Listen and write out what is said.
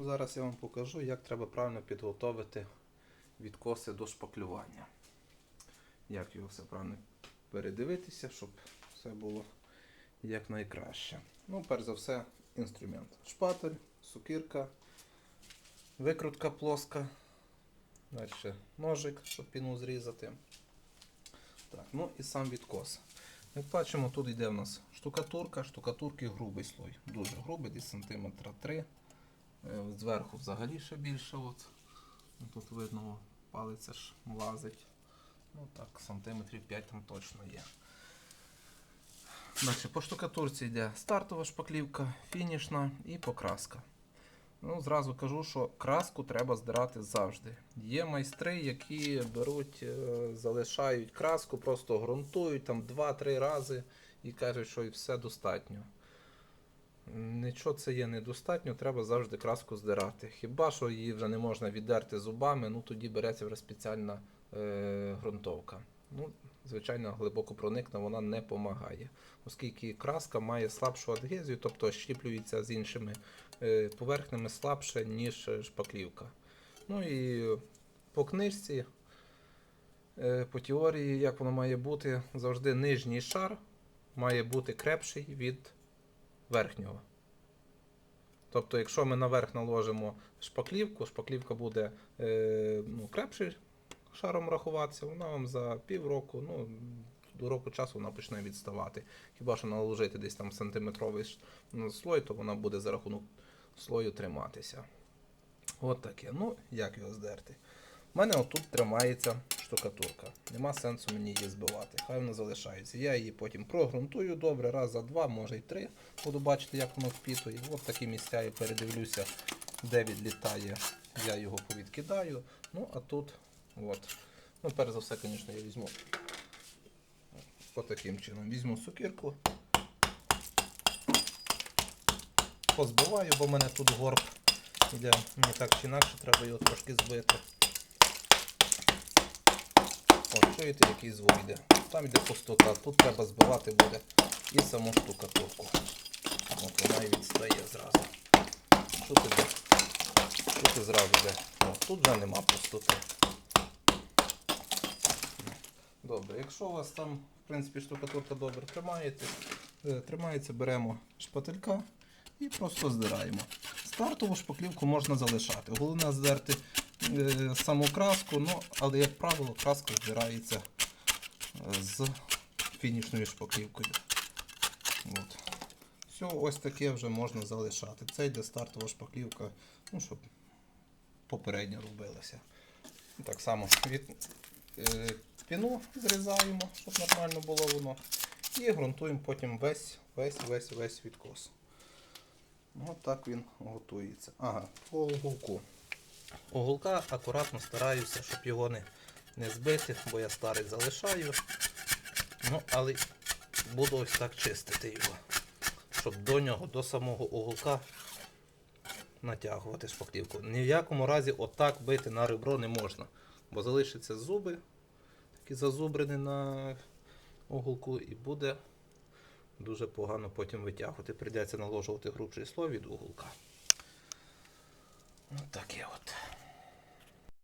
Ну, зараз я вам покажу, як треба правильно підготовити відкоси до шпаклювання. Як його все правильно передивитися, щоб все було якнайкраще. Ну, перш за все, інструмент. Шпатель, сукірка, викрутка плоска. Далі ножик, щоб піну зрізати. Так, ну і сам відкос. Як бачимо, тут йде в нас штукатурка, штукатурки грубий слой. Дуже грубий, десь сантиметра 3. Е, Зверху взагалі ще більше. От. Ну, Тут видно, о, палець аж влазить. Ну так, сантиметрів 5 там точно є. Далі по штукатурці йде стартова шпаклівка, фінішна і покраска. Ну, зразу кажу, що краску треба здирати завжди. Є майстри, які беруть, е, залишають краску, просто ґрунтують там 2-3 рази і кажуть, що і все достатньо. Нічого це є недостатньо, треба завжди краску здирати. Хіба що її вже не можна віддерти зубами, ну тоді береться вже спеціальна е, ґрунтовка. Ну, звичайно, глибоко проникна вона не допомагає, оскільки краска має слабшу адгезію, тобто щіплюється з іншими е, поверхнями слабше, ніж шпаклівка. Ну і по книжці, е, по теорії, як воно має бути, завжди нижній шар має бути крепший від верхнього. Тобто, якщо ми наверх наложимо шпаклівку, шпаклівка буде е, ну, крепший шаром рахуватися, вона вам за півроку, ну, до року часу вона почне відставати. Хіба що наложити десь там сантиметровий ну, слой, то вона буде за рахунок слою триматися. От таке. Ну, як його здерти? У мене отут тримається штукатурка. Нема сенсу мені її збивати. Хай вона залишається. Я її потім прогрунтую добре, раз за два, може й три. Буду бачити, як воно впітує. От такі місця я передивлюся, де відлітає. Я його повідкидаю. Ну, а тут, от. Ну, перш за все, звісно, я візьму отаким чином. Візьму сукірку. Позбиваю, бо в мене тут горб іде не так чи інакше, треба його трошки збити. От, чуєте, який звук йде? Там йде пустота, тут треба збивати буде і саму штукатурку. От вона і відстає зразу. Тут іде. Тут і зразу йде. О, тут вже нема пустоти. Добре, якщо у вас там, в принципі, штукатурка добре тримаєте, е, тримається, беремо шпателька і просто здираємо. Стартову шпаклівку можна залишати. Головне здерти е, саму краску, ну, але, як правило, краска здирається е, з фінішною шпаклівкою. От. Все, ось таке вже можна залишати. Це йде стартова шпаклівка, ну, щоб попередньо робилася. Так само від е, піну зрізаємо, щоб нормально було воно. І ґрунтуємо потім весь, весь, весь, весь відкос. От так він готується. Ага, по уголку. Уголка акуратно стараюся, щоб його не, не збити, бо я старий залишаю. Ну, але буду ось так чистити його. Щоб до нього, до самого уголка натягувати шпаклівку. Ні в якому разі отак бити на ребро не можна. Бо залишаться зуби, такі зазубрені на уголку, і буде дуже погано потім витягувати. Прийдеться наложувати грубший слой від уголка. Ось таке от.